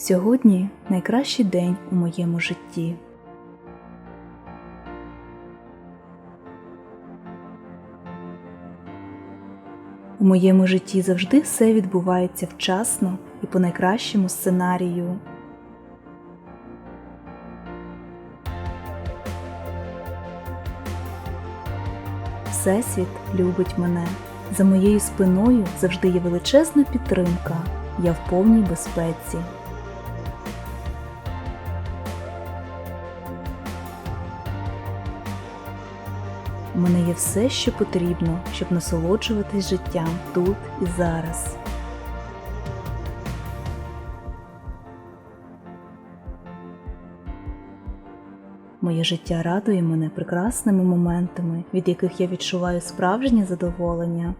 Сьогодні найкращий день у моєму житті. У моєму житті завжди все відбувається вчасно і по найкращому сценарію. Всесвіт любить мене. За моєю спиною завжди є величезна підтримка. Я в повній безпеці. У мене є все, що потрібно, щоб насолоджуватись життям тут і зараз. Моє життя радує мене прекрасними моментами, від яких я відчуваю справжнє задоволення.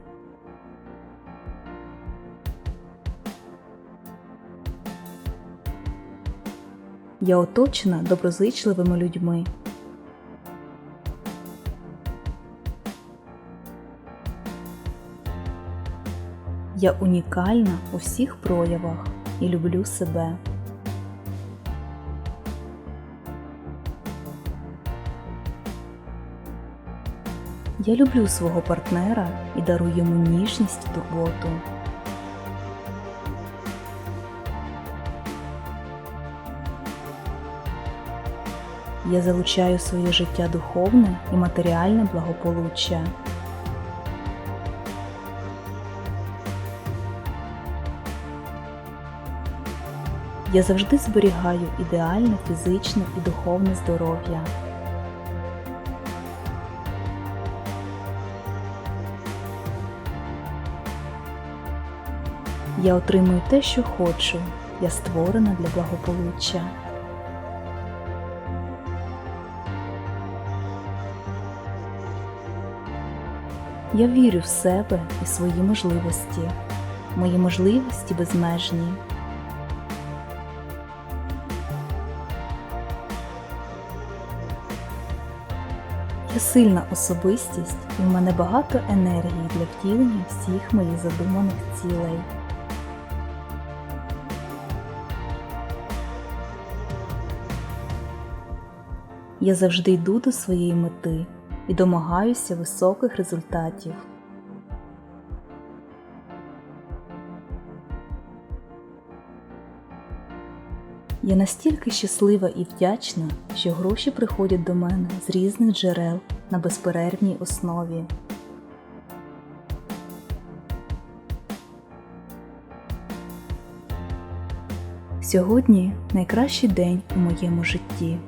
Я оточена доброзичливими людьми. Я унікальна у всіх проявах і люблю себе. Я люблю свого партнера і дарую йому ніжність і турботу. Я залучаю своє життя духовне і матеріальне благополуччя. Я завжди зберігаю ідеальне фізичне і духовне здоров'я. Я отримую те, що хочу. Я створена для благополуччя. Я вірю в себе і свої можливості. Мої можливості безмежні. Сильна особистість і в мене багато енергії для втілення всіх моїх задуманих цілей. Я завжди йду до своєї мети і домагаюся високих результатів. Я настільки щаслива і вдячна, що гроші приходять до мене з різних джерел на безперервній основі. Сьогодні найкращий день у моєму житті.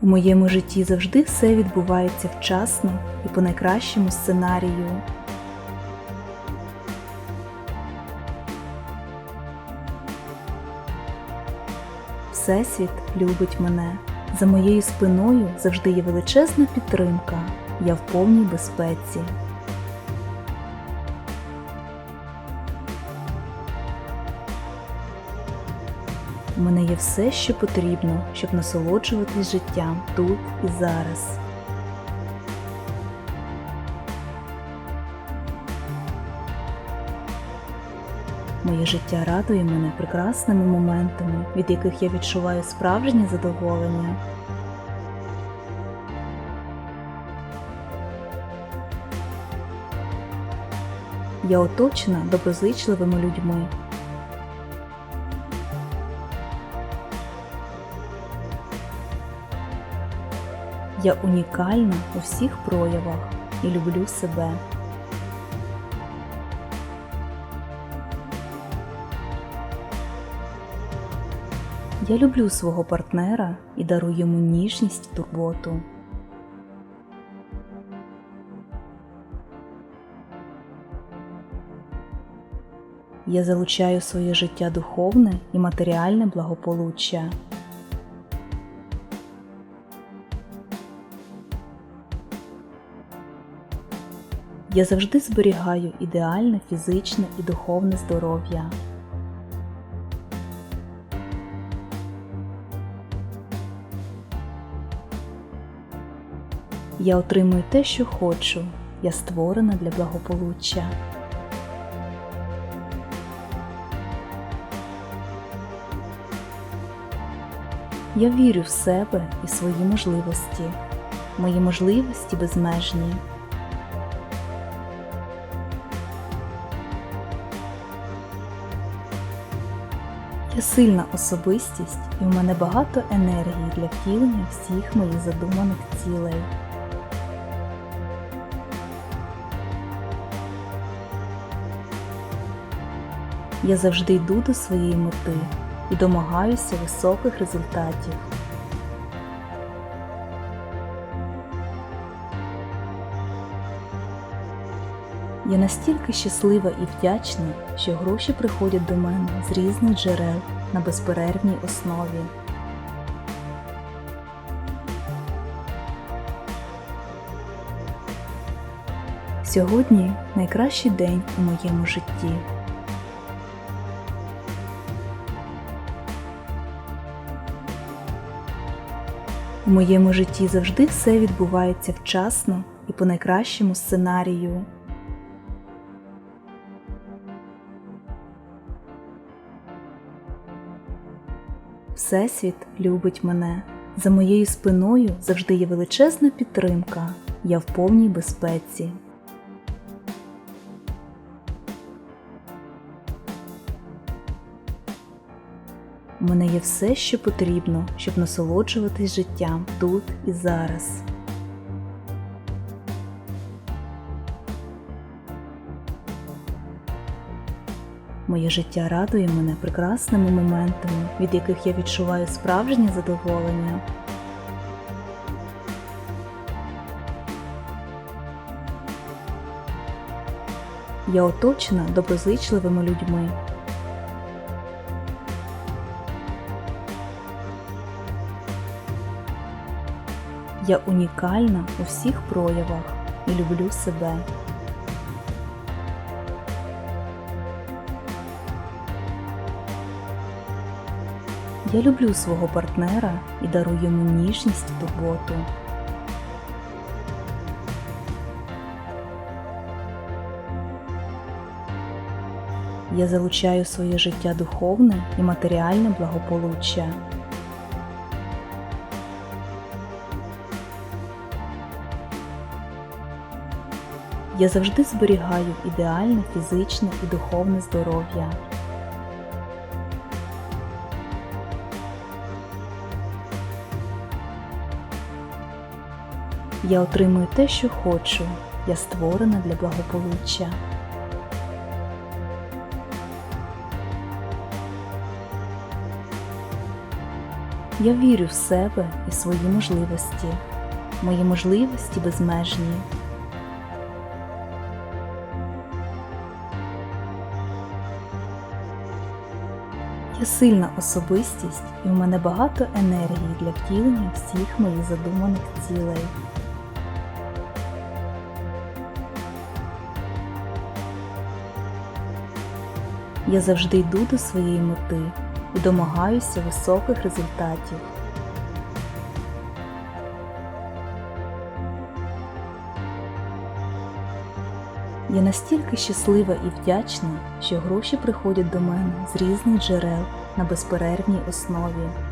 У моєму житті завжди все відбувається вчасно і по найкращому сценарію. Всесвіт любить мене. За моєю спиною завжди є величезна підтримка. Я в повній безпеці. У мене є все, що потрібно, щоб насолоджуватись життям тут і зараз. Моє життя радує мене прекрасними моментами, від яких я відчуваю справжнє задоволення. Я оточена доброзичливими людьми. Я унікальна у всіх проявах і люблю себе. Я люблю свого партнера і дарую йому ніжність турботу. Я залучаю своє життя духовне і матеріальне благополуччя. Я завжди зберігаю ідеальне фізичне і духовне здоров'я. Я отримую те, що хочу. Я створена для благополуччя. Я вірю в себе і свої можливості. Мої можливості безмежні. Я сильна особистість і в мене багато енергії для втілення всіх моїх задуманих цілей. Я завжди йду до своєї мети і домагаюся високих результатів. Я настільки щаслива і вдячна, що гроші приходять до мене з різних джерел на безперервній основі. Сьогодні найкращий день у моєму житті. У моєму житті завжди все відбувається вчасно і по найкращому сценарію. Всесвіт любить мене. За моєю спиною завжди є величезна підтримка. Я в повній безпеці. У мене є все, що потрібно, щоб насолоджуватись життям тут і зараз. Моє життя радує мене прекрасними моментами, від яких я відчуваю справжнє задоволення. Я оточена доброзичливими людьми. Я унікальна у всіх проявах і люблю себе. Я люблю свого партнера і дарую йому ніжність і турботу. Я залучаю своє життя духовне і матеріальне благополуччя. Я завжди зберігаю ідеальне фізичне і духовне здоров'я. Я отримую те, що хочу. Я створена для благополуччя. Я вірю в себе і свої можливості. Мої можливості безмежні. Я сильна особистість і в мене багато енергії для втілення всіх моїх задуманих цілей. Я завжди йду до своєї мети і домагаюся високих результатів. Я настільки щаслива і вдячна, що гроші приходять до мене з різних джерел на безперервній основі.